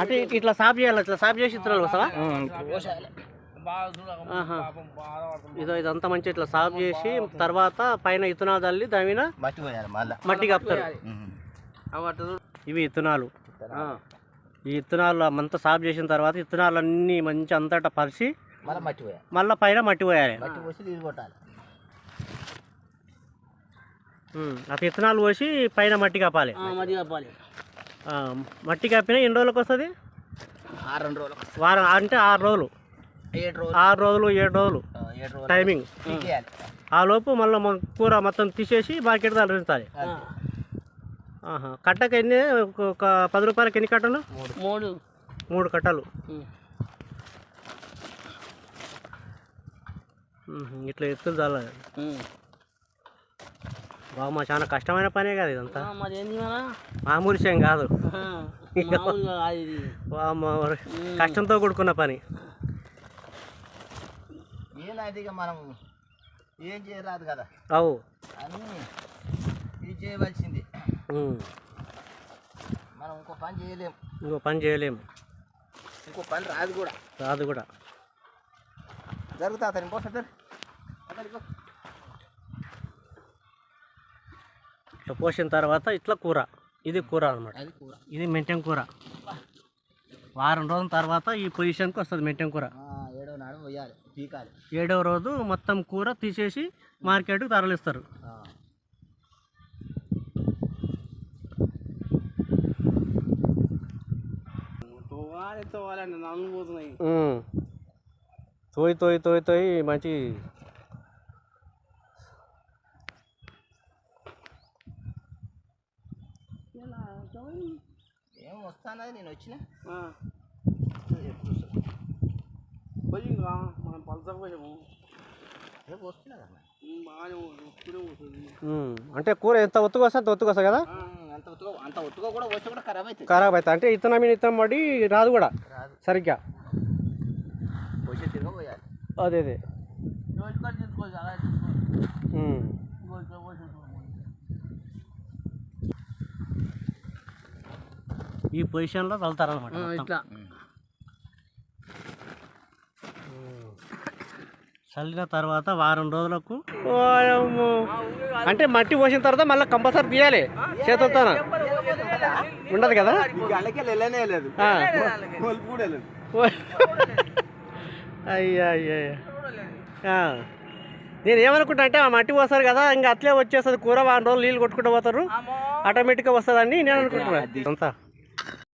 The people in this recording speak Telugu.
అంటే ఇట్- ఇట్లా సాఫ్ చేయాలి? ఇట్లా సాఫ్ చేసి ఇత్తనాలు వస్తావా. ఇదో ఇదంతా మంచి ఇట్లా సాఫ్ చేసి తర్వాత పైన ఇత్తనాలు తల్లి దాని మీద మట్టి పోయాలి మళ్ళా మట్టి కప్పుతారు ఇవి ఇత్తనాలు ఆ. ఈ ఇత్తనాలు అంతా సాఫ్ చేసిన తర్వాత ఇత్తనాలు అన్నీ మంచి అంతటా పరిచి మళ్ళీ మట్టి పోయాలి మళ్ళీ పైన మట్టి పోయాలి. అట్లా ఇత్తనాలు పోసి పైన మట్టి కప్పాలి. మట్టి కప్పాలి. మట్టి కప్పినా ఎన్ని రోజులకు వస్తుంది? ఆరు రెండు రోజులు వారం అంటే ఆరు రోజులు. ఏడు రోజులు. ఆరు రోజులు ఏడు రోజులు. టైమింగ్ ఆ లోపు మళ్ళీ మన కూర మొత్తం తీసేసి మార్కెట్ తరలించాలి కట్టకి ఎన్ని ఒక- పది రూపాయలకి ఎన్ని కట్టలు? మూడు. మూడు. కట్టలు. ఇట్లా ఎత్తులు చాలా. ఉమ్. బాబు మా చాలా కష్టమైన పనే కదా ఇదంతా. మామూలు విషయం కాదు. కష్టంతో కూడుకున్న పని. మనం ఏం చేయరాదు కదా. అవు. ఇది చేయవలసింది. మనం ఇంకో పని చేయలేం. ఇంకో పని చేయలేము ఇంకో పని రాదు కూడా. రాదు కూడా. జరుగుతా అతని పోతాడు అతనికి ఇట్లా పోసిన తర్వాత ఇట్లా కూర. ఇది కూర అనమాట అది కూర. ఇది మెంటెం కూర. వారం రోజుల తర్వాత ఈ పొజిషన్కి వస్తుంది మెంటెం కూర. ఆ, ఏడో నాడు పోయాలి పీకాలి. ఏడవ రోజు మొత్తం కూర తీసేసి మార్కెట్కి తరలిస్తారు. తోయి తోయి తోయి తోయి మంచి ఏం వస్తానది నేను వచ్చిన. మనం పలసకు పోయాము. రేపు వస్తున్నా కదా బాగానే వస్తూనే. అంటే కూర ఎంత ఒత్తుగా వస్తుంది అంత ఒత్తుగా వస్తుంది కదా? అంత ఒత్తుగా అంత ఒత్తుగా కూడా వచ్చి కూడా ఖరాబ్ అవుతుంది. ఖరాబ్ అవుతుంది. అంటే ఇత్తనం మీద ఇత్తనం పడి రాదు కూడా? రాదు. సరిగ్గా? వచ్చి తిరగ పోయాలి. అదే అదే. తీసుకోవచ్చు అలా తీసుకోవచ్చు ఉమ్. ఇంకో ఇక్కడ పోసి ఈ పొజిషన్లో చల్లుతారనమాట ఇట్లా. చల్లిన తర్వాత వారం రోజులకు ఓయమ్మో. అంటే మట్టి పోసిన తర్వాత మళ్ళీ కంపల్సరీ తీయాలి. చేతులతో ఉండదు కదా? అయ్యా అయ్యా ఆ. నేను ఏమనుకుంటా అంటే ఆ మట్టి పోస్తారు కదా ఇంకా అట్లే వచ్చేస్తుంది కూర వారం రోజులు నీళ్ళు కొట్టుకుంటూ పోతారు. ఆటోమేటిక్గా వస్తుందని నేను అనుకుంటున్నాను అంతా.